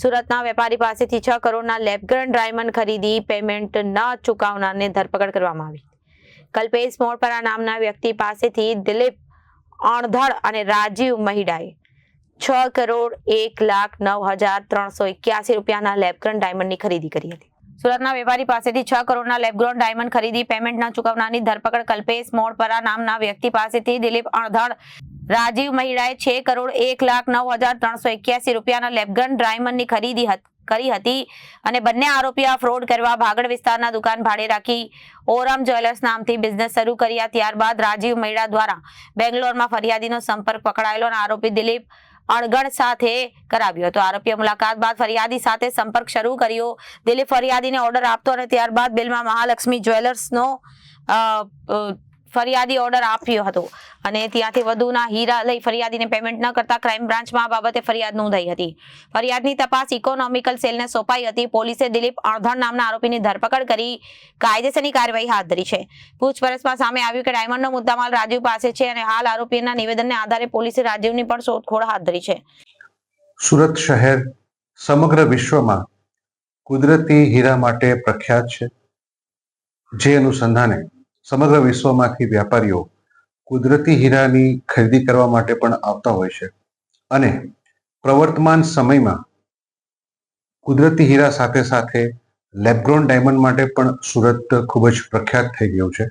સુરતના વેપારી પાસેથી છ કરોડના લેબગ્રન ડાયમંડ ખરીદી પેમેન્ટ ન ચૂકવનારને ધરપકડ કરવામાં આવી. કલ્પેશ મોરપરા નામના વ્યક્તિ પાસેથી દિલીપ અણધડ અને રાજીવ મહિડાએ છ કરોડ એક લાખ નવ હજાર ત્રણસો એક્યાસી રૂપિયાના લેબગ્રન ડાયમંડની ખરીદી કરી હતી. સુરતના વેપારી પાસેથી છ કરોડના લેબગ્રોન ડાયમંડ ખરીદી પેમેન્ટ ન ચૂકવનારની ધરપકડ કલ્પેશ મોડપરા નામના વ્યક્તિ પાસેથી દિલીપ અણધડ રાજીવ મહિડાએ છ કરોડ એક લાખ નવ હજાર ત્રણસો એક્યાસી રૂપિયાના લેબગન ડાયમંડની ખરીદી કરી હતી અને બંને આરોપી આ ફ્રોડ કરવા ભાગડ વિસ્તારના દુકાન ભાડે રાખી ઓરમ જ્વેલર્સ નામથી બિઝનેસ શરૂ કર્યા. ત્યારબાદ રાજીવ મહિડા દ્વારા બેંગ્લોરમાં ફરિયાદીનો સંપર્ક પકડાયેલો અને આરોપી દિલીપ અણગણ સાથે કરાવ્યો હતો. આરોપીએ મુલાકાત બાદ ફરિયાદી સાથે સંપર્ક શરૂ કર્યો. દિલીપ ફરિયાદીને ઓર્ડર આપતો અને ત્યારબાદ બિલમાં મહાલક્ષ્મી જ્વેલર્સનો ફરિયાદી ઓર્ડર આપ્યો હતો. અને ત્યાંથી વધુના હીરા લઈ ફરિયાદીને પેમેન્ટ ન કરતા ક્રાઇમ બ્રાન્ચમાં બાબતે ફરિયાદ નોંધાઈ હતી. ફરિયાદની તપાસ ઇકોનોમિકલ સેલને સોંપાઈ હતી. પોલીસે દિલીપ અણધણ નામના આરોપીની ધરપકડ કરી કાયદેસરની કાર્યવાહી હાથ ધરી છે. પૂછપરછમાં સામે આવ્યું કે ડાયમંડનો મુદ્દામાલ રાજીવ પાસે છે અને હાલ આરોપીના નિવેદનને આધારે પોલીસે રાજીવની પણ શોધખોળ હાથ ધરી છે. સુરત શહેર સમગ્ર વિશ્વમાં કુદરતી હીરા માટે પ્રખ્યાત છે. જે અનુસંધાને સમગ્ર વિશ્વમાંથી વ્યાપારીઓ કુદરતી હીરાની ખરીદી કરવા માટે પણ આવતા હોય છે. અને પ્રવર્તમાન સમયમાં કુદરતી હીરા સાથે સાથે લેબ્રોન ડાયમંડ માટે પણ સુરત ખૂબ જ પ્રખ્યાત થઈ ગયું છે.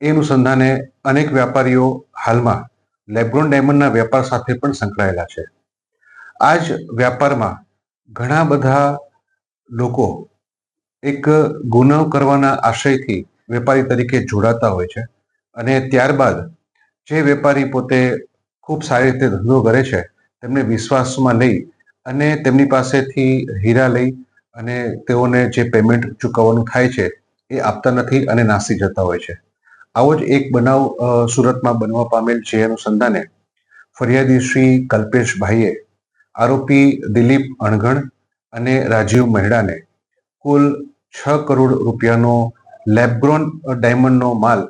એ અનુસંધાને અનેક વ્યાપારીઓ હાલમાં લેબ્રોન ડાયમંડના વેપાર સાથે પણ સંકળાયેલા છે. આ જ વ્યાપારમાં ઘણા બધા લોકો એક ગુનો કરવાના આશયથી વેપારી તરીકે જોડાતા હોય છે અને ત્યારબાદ જે વેપારી પોતે ખૂબ સારી રીતે ધંધો કરે છે, તેમને વિશ્વાસમાં લઈ અને તેમની પાસેથી હીરા લઈ અને તેઓને જે પેમેન્ટ ચૂકવવાનું થાય છે, એ આપતા નથી અને નાસી જતા હોય છે. આવો જ એક બનાવ સુરતમાં બનવા પામેલ છે અનુસંધાને ફરિયાદી શ્રી કલ્પેશભાઈએ આરોપી દિલીપ અણઘણ અને રાજીવ મહેડાને કુલ છ કરોડ રૂપિયાનો લેબગ્રોન ડાયમંડનો માલ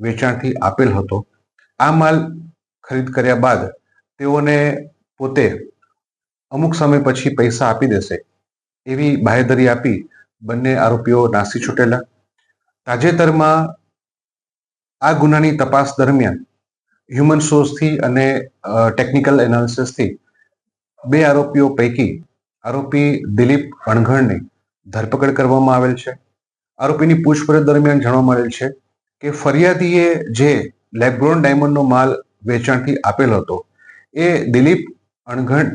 વેચાણથી આપેલ હતો. આ માલ ખરીદ કર્યા બાદ તેઓને પોતે અમુક સમય પછી પૈસા આપી દેશે એવી બાહેધરી આપી બંને આરોપીઓ નાસી છૂટેલા. તાજેતરમાં આ ગુનાની તપાસ દરમિયાન હ્યુમન સોર્સથી અને ટેકનિકલ એનાલિસિસથી બે આરોપીઓ પૈકી આરોપી દિલીપ અણઘણની ધરપકડ કરવામાં આવેલ છે. આરોપીની પૂછપરછ દરમિયાન જાણવા મળેલ છે કે ફરિયાદીએ જે લેબગ્રોન ડાયમંડનો માલ વેચાણથી આપેલ હતો. એ દિલીપ અણઘણ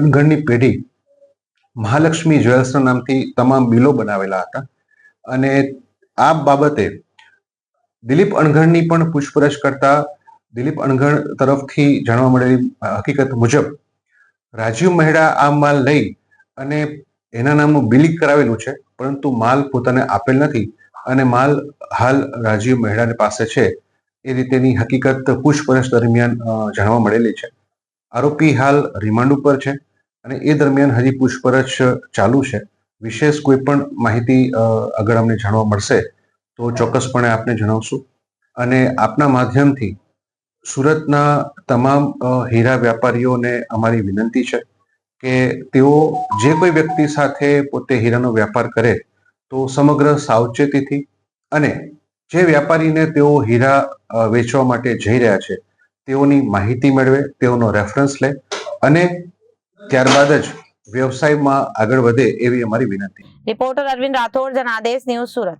અણઘણની પેઢી મહાલક્ષ્મી જ્વેલ્સના નામથી તમામ બિલો બનાવેલા હતા અને આ બાબતે દિલીપ અણઘણની પણ પૂછપરછ કરતા દિલીપ અણઘણ તરફથી જાણવા મળેલી હકીકત મુજબ રાજીવ મહેડા આ માલ લઈ અને એના નામનું બિલિંગ કરાવેલું છે, પરંતુ માલ પોતાને આપેલ નથી અને માલ હાલ રાજીવ મહેડાની પાસે છે. એ રીતેની હકીકત પૂછપરછ દરમિયાન જાણવા મળેલી છે. આરોપી હાલ રિમાન્ડ ઉપર છે અને એ દરમિયાન હજી પૂછપરછ ચાલુ છે. વિશેષ કોઈ પણ માહિતી આગળ અમને જાણવા મળશે તો ચોક્કસપણે આપને જણાવશું. અને આપના માધ્યમથી સુરતના તમામ હીરા વ્યાપારીઓને અમારી વિનંતી છે કે તેઓ જે કોઈ વ્યક્તિ સાથે પોતે હીરાનો વ્યાપાર કરે તો સમગ્ર સાવચેતીથી અને જે વ્યાપારીને તેઓ હીરા વેચવા માટે જઈ રહ્યા છે, તેઓની માહિતી મેળવે, તેઓનો રેફરન્સ લે અને ત્યારબાદ જ વ્યવસાયમાં આગળ વધે એવી અમારી વિનંતી. Reporter Arvind Rathod, Janadesh, news Surat.